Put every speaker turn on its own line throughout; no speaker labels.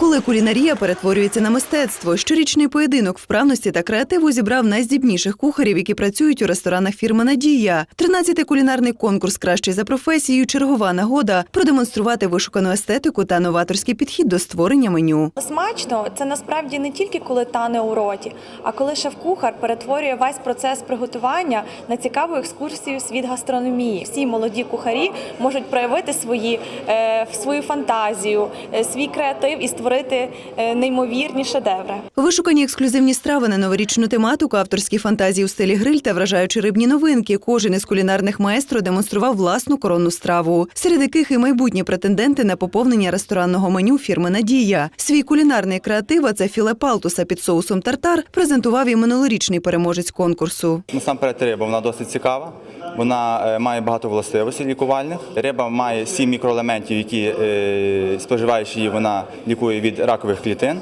Коли кулінарія перетворюється на мистецтво, щорічний поєдинок вправності та креативу зібрав найздібніших кухарів, які працюють у ресторанах фірми Надія. Тринадцятий кулінарний конкурс Кращий за професією чергова нагода продемонструвати вишукану естетику та новаторський підхід до створення меню.
Смачно це насправді не тільки коли тане у роті, а коли шеф-кухар перетворює весь процес приготування на цікаву екскурсію світ гастрономії. Всі молоді кухарі можуть проявити свої е, свою фантазію, е, свій креатив і створити е, неймовірні шедеври.
Вишукані ексклюзивні страви на новорічну тематику, авторські фантазії у стилі гриль та вражаючі рибні новинки. Кожен із кулінарних майстро демонстрував власну коронну страву, серед яких і майбутні претенденти на поповнення ресторанного меню фірми Надія. Свій кулінарний креатив, а це філе палтуса під соусом тартар, презентував і минулорічний переможець конкурсу.
Насамперед риба, вона досить цікава. Вона е, має багато властивостей лікувальних. Риба має сім мікроелементів, які е, споживаючи її, вона лікує від ракових клітин.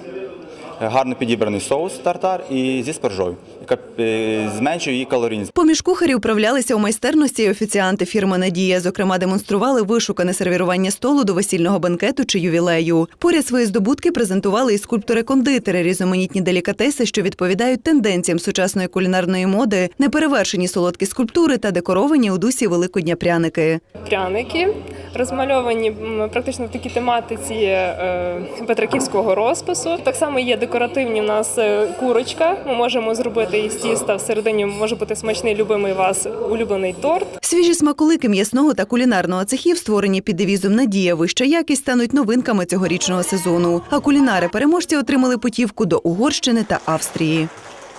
Гарно підібраний соус тартар і зі спаржою, яка е, зменшує її калорійність.
Поміж кухарів управлялися у майстерності й офіціанти фірми Надія. Зокрема, демонстрували вишукане сервірування столу до весільного бенкету чи ювілею. Поряд свої здобутки презентували і скульптори-кондитери, різноманітні делікатеси, що відповідають тенденціям сучасної кулінарної моди, неперевершені солодкі скульптури та декоровані у дусі Великодня пряники.
пряники, розмальовані практично в такій тематиці е, петриківського розпису. Так само є декоративні в нас е, курочка. Ми можемо зробити із тіста всередині може бути смачний любимий вас улюблений торт.
Свіжі смаколики м'ясного та кулінарного цехів, створені під девізом Надія вища якість, стануть новинками цьогорічного сезону. А кулінари переможці отримали путівку до Угорщини та Австрії.